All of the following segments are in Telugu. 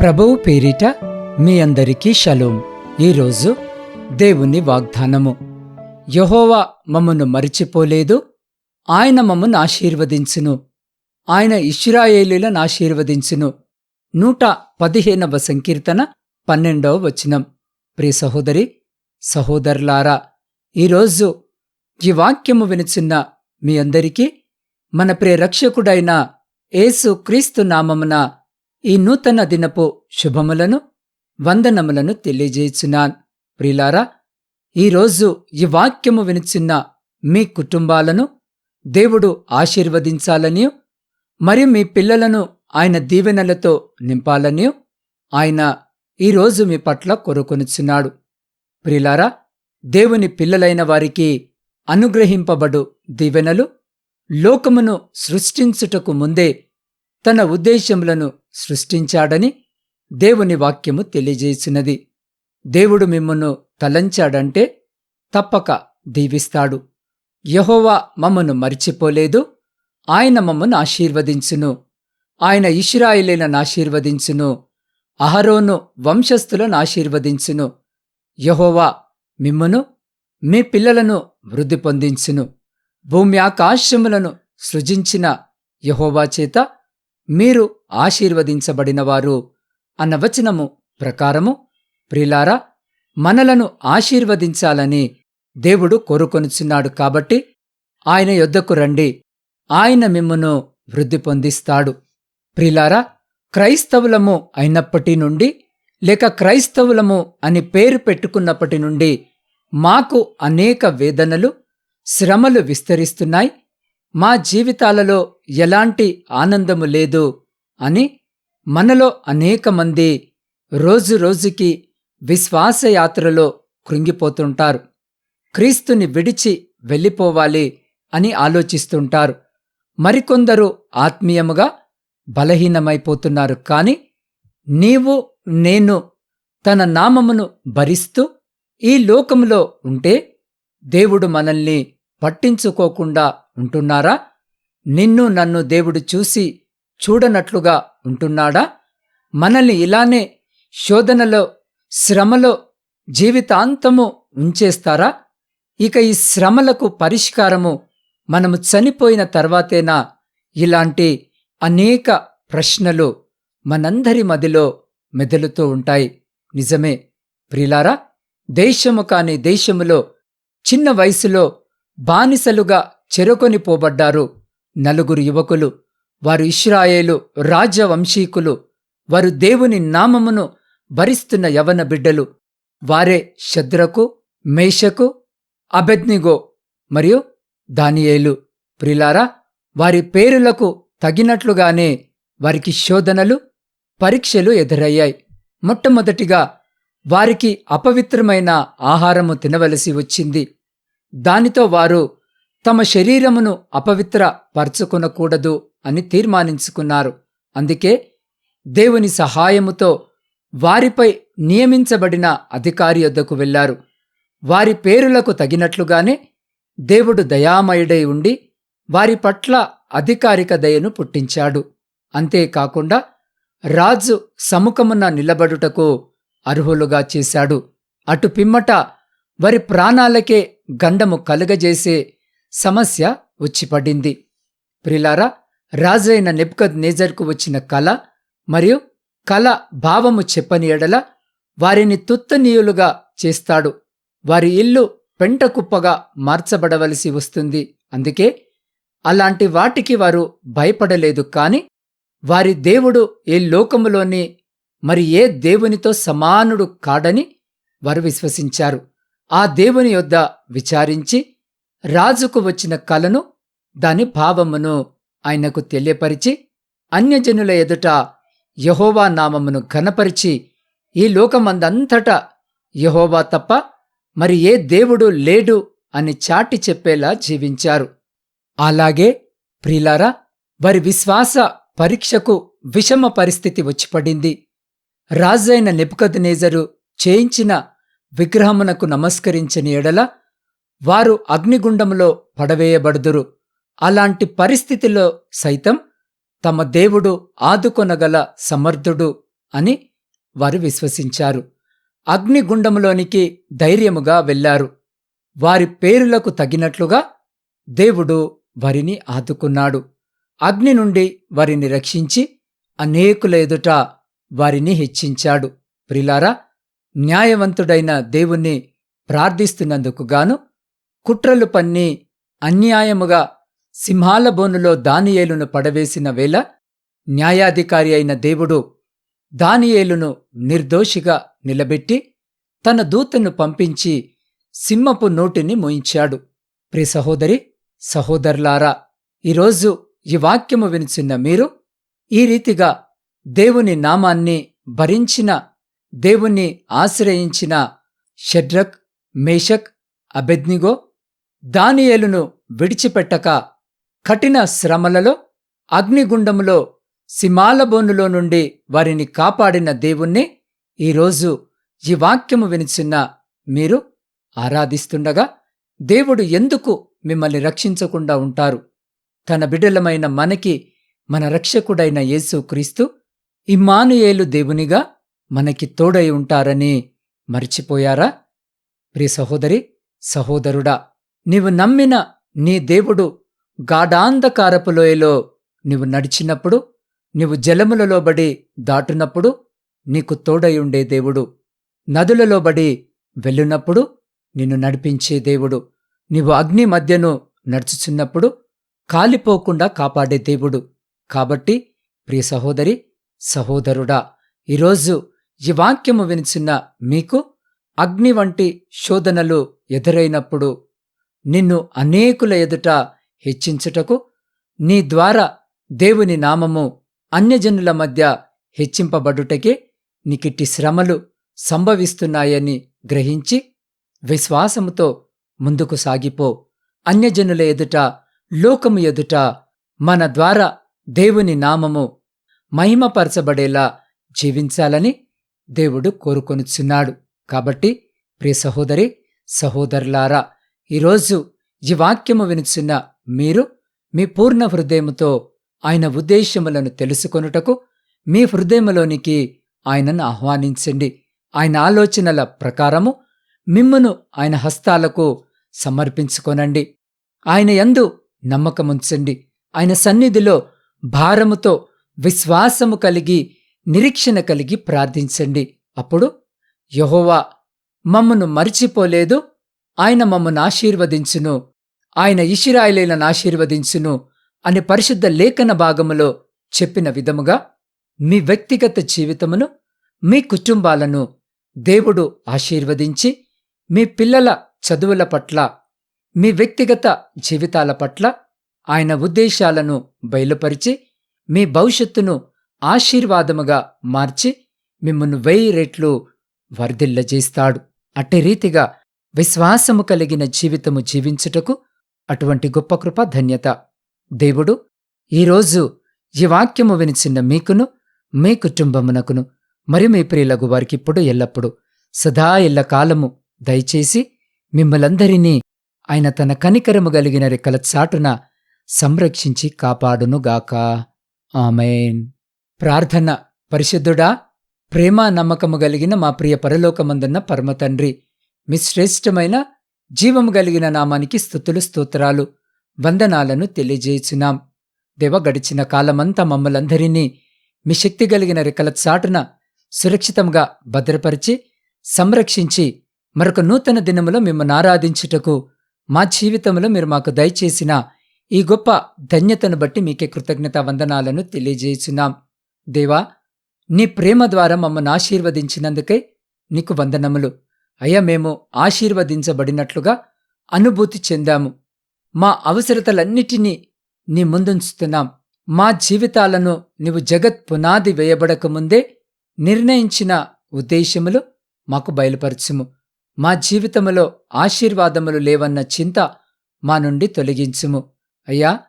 ప్రభువు పేరిట మీ అందరికీ షలోం. ఈరోజు దేవుని వాగ్దానము. యహోవా మమ్మను మరిచిపోలేదు. ఆయన మమ్మను ఆశీర్వదించును. ఆయన ఇష్రాయేలులను ఆశీర్వదించును. నూట పదిహేనవ సంకీర్తన పన్నెండవ వచనం. ప్రియ సహోదరి సహోదరులారా ఈరోజు ఈ వాక్యము వినుచున్న మీ అందరికీ మన ప్రియ రక్షకుడైన ఏసు క్రీస్తు నామమున ఈ నూతన దినపు శుభములను వందనములను తెలియజేయుచున్నాను. ప్రిలారా ఈరోజు ఈ వాక్యము వినిచిన్న మీ కుటుంబాలను దేవుడు ఆశీర్వదించాలని మరియు మీ పిల్లలను ఆయన దీవెనలతో నింపాలని ఆయన ఈరోజు మీ పట్ల కొరుకొనుచున్నాడు. ప్రిలారా దేవుని పిల్లలైన వారికి అనుగ్రహింపబడు దీవెనలు లోకమును సృష్టించుటకు ముందే తన ఉద్దేశ్యములను సృష్టించాడని దేవుని వాక్యము తెలియజేసినది. దేవుడు మిమ్మను తలంచాడంటే తప్పక దీవిస్తాడు. యహోవా మమ్మను మరిచిపోలేదు. ఆయన మమ్మను ఆశీర్వదించును. ఆయన ఇష్రాయిలీలను ఆశీర్వదించును. అహరోను వంశస్థులను ఆశీర్వదించును. యహోవా మిమ్మును మీ పిల్లలను వృద్ధి పొందించును. భూమి ఆకాశములను సృజించిన యహోవా చేత మీరు ఆశీర్వదించబడినవారు అన్న వచనము ప్రకారము ప్రిలారా మనలను ఆశీర్వదించాలని దేవుడు కోరుకొనుచున్నాడు కాబట్టి ఆయన యొద్దకు రండి. ఆయన మిమ్మును వృద్ధి పొందిస్తాడు. ప్రిలారా క్రైస్తవులము అయినప్పటి నుండి లేక క్రైస్తవులము అని పేరు పెట్టుకున్నప్పటి నుండి మాకు అనేక వేదనలు శ్రమలు విస్తరిస్తున్నాయి. మా జీవితాలలో ఎలాంటి ఆనందము లేదు అని మనలో అనేక మంది రోజు రోజుకి విశ్వాసయాత్రలో కృంగిపోతుంటారు. క్రీస్తుని విడిచి వెళ్ళిపోవాలి అని ఆలోచిస్తుంటారు. మరికొందరు ఆత్మీయముగా బలహీనమైపోతున్నారు. కాని నీవు నేను తన నామమును భరిస్తూ ఈ లోకములో ఉంటే దేవుడు మనల్ని పట్టించుకోకుండా ఉంటున్నారా? నిన్ను నన్ను దేవుడు చూసి చూడనట్లుగా ఉంటున్నాడా? మనల్ని ఇలానే శోధనలో శ్రమలో జీవితాంతము ఉంచేస్తారా? ఇక ఈ శ్రమలకు పరిష్కారము మనము చనిపోయిన తర్వాతేనా? ఇలాంటి అనేక ప్రశ్నలు మనందరి మదిలో మెదులుతూ ఉంటాయి. నిజమే ప్రిలారా దేశము కాని దేశములో చిన్న వయసులో బానిసలుగా చెరకొని పోబడ్డారు నలుగురు యువకులు వారు ఇష్రాయేలు రాజవంశీకులు వారు దేవుని నామమును భరిస్తున్న యవన బిడ్డలు వారే శద్రకు మేషకు అబెద్నిగో మరియు దానియేలు. ప్రిలారా వారి పేరులకు తగినట్లుగానే వారికి శోధనలు పరీక్షలు ఎదురయ్యాయి. మొట్టమొదటిగా వారికి అపవిత్రమైన ఆహారము తినవలసి వచ్చింది. దానితో వారు తమ శరీరమును అపవిత్ర పరచుకొనకూడదు అని తీర్మానించుకున్నారు. అందుకే దేవుని సహాయముతో వారిపై నియమించబడిన అధికారి యొద్దకు వెళ్ళారు వారి పేరులకు తగినట్లుగానే దేవుడు దయామయుడై ఉండి వారి పట్ల అధికారిక దయను పుట్టించాడు. అంతేకాకుండా రాజు సముఖమున నిలబడుటకు అర్హులుగా చేశాడు. అటు పిమ్మట వారి ప్రాణాలకే గండము కలుగజేసే సమస్య వచ్చిపడింది. ప్రిలారా రాజైన నెప్కద్ నేజర్కు వచ్చిన కళ మరియు కళ భావము చెప్పని ఎడల వారిని తుత్తనీయులుగా చేస్తాడు. వారి ఇల్లు పెంటకుప్పగా మార్చబడవలసి వస్తుంది. అందుకే అలాంటి వాటికి వారు భయపడలేదు కాని వారి దేవుడు ఏ లోకములోని మరి ఏ దేవునితో సమానుడు కాడని వారు విశ్వసించారు. ఆ దేవుని యొద్ద విచారించి రాజుకు వచ్చిన కలను దాని భావమును ఆయనకు తెలియపరిచి అన్యజనుల ఎదుట యహోవా నామమును ఘనపరిచి ఈ లోకమందంతటా యహోవా తప్ప మరి ఏ దేవుడు లేడు అని చాటి చెప్పేలా జీవించారు. అలాగే ప్రిలారా వారి విశ్వాస పరీక్షకు విషమ పరిస్థితి వచ్చిపడింది. రాజైన నెపుకద్నేజరు చేయించిన విగ్రహమునకు నమస్కరించని ఎడల వారు అగ్నిగుండములో పడవేయబడుదురు. అలాంటి పరిస్థితిలో సైతం తమ దేవుడు ఆదుకొనగల సమర్థుడు అని వారు విశ్వసించారు. అగ్నిగుండంలోనికి ధైర్యముగా వెళ్ళారు వారి పేరులకు తగినట్లుగా దేవుడు వారిని ఆదుకున్నాడు. అగ్ని నుండి వారిని రక్షించి అనేకుల ఎదుట వారిని హెచ్చించాడు. ప్రిలారా న్యాయవంతుడైన దేవుణ్ణి ప్రార్థిస్తున్నందుకుగాను కుట్రలు పన్ని అన్యాయముగా సింహాల బోనులో దానియేలును పడవేసిన వేళ న్యాయాధికారి అయిన దేవుడు దానియేలును నిర్దోషిగా నిలబెట్టి తన దూతను పంపించి సింహపు నోటిని మోయించాడు. ప్రి సహోదరి సహోదరులారా ఈరోజు ఈ వాక్యము వినిచిన్న మీరు ఈ రీతిగా దేవుని నామాన్ని భరించిన దేవుణ్ణి ఆశ్రయించిన షడ్రక్ మేషక్ అబెద్నిగో దానియేలును విడిచిపెట్టక కఠిన శ్రమలలో అగ్నిగుండములో సిమాలబోనులో నుండి వారిని కాపాడిన దేవుణ్ణి ఈరోజు ఈ వాక్యము వినిచిన్న మీరు ఆరాధిస్తుండగా దేవుడు ఎందుకు మిమ్మల్ని రక్షించకుండా ఉంటారు? తన బిడ్డలమైన మనకి మన రక్షకుడైన యేసు క్రీస్తు ఇమ్మానుయేలు దేవునిగా మనకి తోడై ఉంటారని మర్చిపోయారా? ప్రియ సహోదరి సహోదరుడా నీవు నమ్మిన నీ దేవుడు గాఢాంధకారపు లోయలో నీవు నడిచినప్పుడు నీవు జలములలో బడి దాటునప్పుడు నీకు తోడయుండే దేవుడు. నదులలో బడి వెళ్ళునప్పుడు నిన్ను నడిపించే దేవుడు. నీవు అగ్ని మధ్యను నడుచుచున్నప్పుడు కాలిపోకుండా కాపాడే దేవుడు. కాబట్టి ప్రియ సహోదరి సహోదరుడా ఈరోజు ఈ వాక్యము వినిచిన మీకు అగ్ని వంటి శోధనలు ఎదురైనప్పుడు నిన్ను అనేకుల ఎదుట హెచ్చించుటకు నీ ద్వారా దేవుని నామము అన్యజనుల మధ్య హెచ్చింపబడుటకే నీకిట్టి శ్రమలు సంభవిస్తున్నాయని గ్రహించి విశ్వాసముతో ముందుకు సాగిపో. అన్యజనుల ఎదుట లోకము ఎదుట మన ద్వారా దేవుని నామము మహిమపరచబడేలా జీవించాలని దేవుడు కోరుకొనుచున్నాడు. కాబట్టి ప్రియ సహోదరి సహోదరులారా ఈరోజు ఈ వాక్యము వినిచున్న మీరు మీ పూర్ణ హృదయముతో ఆయన ఉద్దేశ్యములను తెలుసుకొనుటకు మీ హృదయములోనికి ఆయనను ఆహ్వానించండి. ఆయన ఆలోచనల ప్రకారము మిమ్మను ఆయన హస్తాలకు సమర్పించుకొనండి. ఆయన యందు నమ్మకముంచండి. ఆయన సన్నిధిలో భారముతో విశ్వాసము కలిగి నిరీక్షణ కలిగి ప్రార్థించండి. అప్పుడు యహోవా మమ్మను మరిచిపోలేదు ఆయన మమ్మను ఆశీర్వదించును. ఆయన ఇషిరాయిలైన ఆశీర్వదించును అని పరిశుద్ధ లేఖన భాగములో చెప్పిన విధముగా మీ వ్యక్తిగత జీవితమును మీ కుటుంబాలను దేవుడు ఆశీర్వదించి మీ పిల్లల చదువుల పట్ల మీ వ్యక్తిగత జీవితాల పట్ల ఆయన ఉద్దేశాలను బయలుపరిచి మీ భవిష్యత్తును ఆశీర్వాదముగా మార్చి మిమ్మల్ని వెయ్యి రెట్లు వర్ధిల్లజేస్తాడు. అట్టి రీతిగా విశ్వాసము కలిగిన జీవితము జీవించుటకు అటువంటి గొప్ప కృప ధన్యత. దేవుడు ఈరోజు ఈ వాక్యము వినిచిన్న మీకును మీ కుటుంబమునకును మరి మీ ప్రియులకు వారికిప్పుడు ఎల్లప్పుడు సదా ఎల్ల కాలము దయచేసి మిమ్మలందరినీ ఆయన తన కనికరము కలిగిన రెక్కల చాటున సంరక్షించి కాపాడునుగాక. ఆమెన్. ప్రార్థన. పరిశుద్ధుడా ప్రేమ నమ్మకము కలిగిన మా ప్రియ పరలోకమందున్న పరమతండ్రి మీ శ్రేష్టమైన జీవము కలిగిన నామానికి స్థుతులు స్తోత్రాలు వందనాలను తెలియజేయుచున్నాం. దేవ గడిచిన కాలమంతా మమ్మలందరినీ మీ శక్తి కలిగిన రెక్కల చాటున సురక్షితంగా భద్రపరిచి సంరక్షించి మరొక నూతన దినములో మిమ్మల్ని ఆరాధించుటకు మా జీవితంలో మీరు మాకు దయచేసిన ఈ గొప్ప ధన్యతను బట్టి మీకే కృతజ్ఞత వందనాలను తెలియజేయుచున్నాం. దేవా నీ ప్రేమ ద్వారా మమ్మల్ని ఆశీర్వదించినందుకే నీకు వందనములు. అయ్యా మేము ఆశీర్వదించబడినట్లుగా అనుభూతి చెందాము. మా అవసరతలన్నిటినీ నీ ముందుంచుతున్నాం. మా జీవితాలను నీవు జగత్ పునాది వేయబడకముందే నిర్ణయించిన ఉద్దేశములు మాకు బయలుపరచుము. మా జీవితములో ఆశీర్వాదములు లేవన్న చింత మా నుండి తొలగించుము. అయ్యా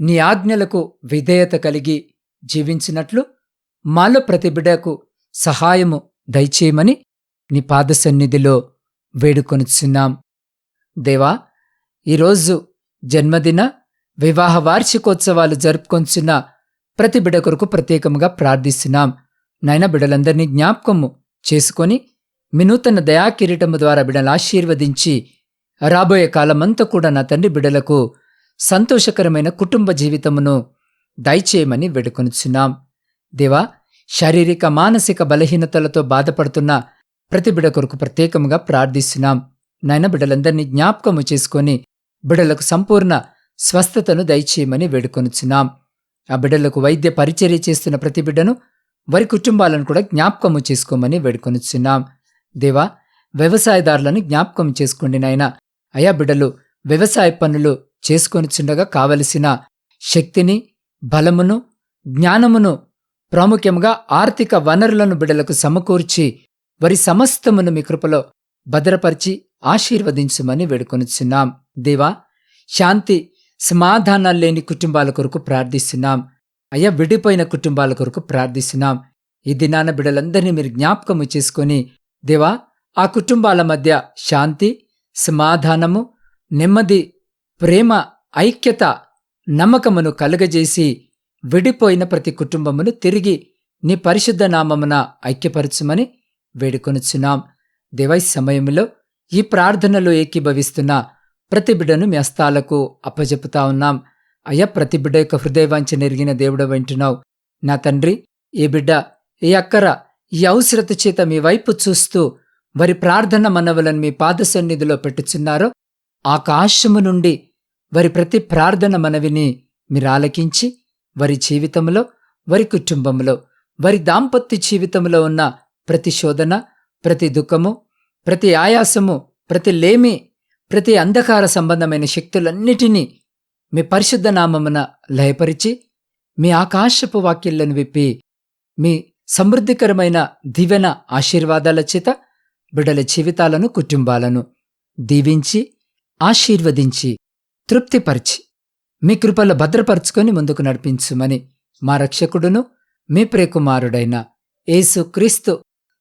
నీ ఆజ్ఞలకు విధేయత కలిగి జీవించినట్లు మాలో ప్రతి బిడకు సహాయము దయచేయమని నీ పాద సన్నిధిలో వేడుకొనుచున్నాం. దేవా ఈరోజు జన్మదిన వివాహ వార్షికోత్సవాలు జరుపుకొంచున్న ప్రతి బిడ కొరకు ప్రత్యేకముగా ప్రార్థిస్తున్నాం. నాయన బిడలందరినీ జ్ఞాపకము చేసుకొని మీ నూతన దయాకిరీటము ద్వారా బిడలు ఆశీర్వదించి రాబోయే కాలమంతా కూడా నా తండ్రి బిడలకు సంతోషకరమైన కుటుంబ జీవితమును దయచేయమని వేడుకొనుచున్నాం. దేవా శారీరక మానసిక బలహీనతలతో బాధపడుతున్న ప్రతి బిడ కొరకు ప్రత్యేకముగా ప్రార్థిస్తున్నాం. నాయన బిడ్డలందరినీ జ్ఞాపకము చేసుకొని బిడలకు సంపూర్ణ స్వస్థతను దయచేయమని వేడుకొనుచున్నాం. ఆ బిడ్డలకు వైద్య పరిచర్య చేస్తున్న ప్రతి బిడ్డను వారి కుటుంబాలను కూడా జ్ఞాపకము చేసుకోమని వేడుకొనుచున్నాం. దేవా వ్యవసాయదారులను జ్ఞాపకం చేసుకోండి నాయన. అయా బిడ్డలు వ్యవసాయ పనులు చేసుకొనిచుండగా కావలసిన శక్తిని బలమును జ్ఞానమును ప్రాముఖ్యంగా ఆర్థిక వనరులను బిడ్డలకు సమకూర్చి వారి సమస్తమును మీ కృపలో భద్రపరిచి ఆశీర్వదించమని వేడుకొనిచున్నాం. దేవా శాంతి సమాధానాలు లేని కుటుంబాల కొరకు ప్రార్థిస్తున్నాం. అయ్యా విడిపోయిన కుటుంబాల కొరకు ప్రార్థిస్తున్నాం. ఈ దినాన బిడ్డలందరినీ మీరు జ్ఞాపకము చేసుకొని దేవా ఆ కుటుంబాల మధ్య శాంతి సమాధానము నెమ్మది ప్రేమ ఐక్యత నమ్మకమును కలుగజేసి విడిపోయిన ప్రతి కుటుంబమును తిరిగి నీ పరిశుద్ధ నామమున ఐక్యపరచుమని వేడుకొనుచున్నాం. దేవై సమయంలో ఈ ప్రార్థనలో ఏకీభవిస్తున్న ప్రతి బిడ్డను మీ హస్తాలకు అప్పజెపుతా ఉన్నాం. అయ్యా ప్రతి బిడ్డ యొక్క హృదయవాంఛ నెరిగిన దేవుడు వింటున్నావు. నా తండ్రి ఏ బిడ్డ ఏ అక్కర ఈ అవసరత చేత మీ వైపు చూస్తూ వారి ప్రార్థన మనవలను మీ పాద సన్నిధిలో పెట్టుచున్నారో ఆకాశము నుండి వారి ప్రతి ప్రార్థన మనవిని మీరు ఆలకించి వారి జీవితంలో వారి కుటుంబంలో వారి దాంపత్య జీవితంలో ఉన్న ప్రతి శోధన ప్రతి దుఃఖము ప్రతి ఆయాసము ప్రతి లేమి ప్రతి అంధకార సంబంధమైన శక్తులన్నిటినీ మీ పరిశుద్ధ నామమున లయపరిచి మీ ఆకాశపు వాక్యలను విప్పి మీ సమృద్ధికరమైన దివెన ఆశీర్వాదాల చేత బిడల జీవితాలను కుటుంబాలను దీవించి ఆశీర్వదించి తృప్తిపరిచి మీ కృపలో భద్రపరుచుకొని ముందుకు నడిపించుమని మా రక్షకుడును మీ ప్రియకుమారుడైన యేసు క్రీస్తు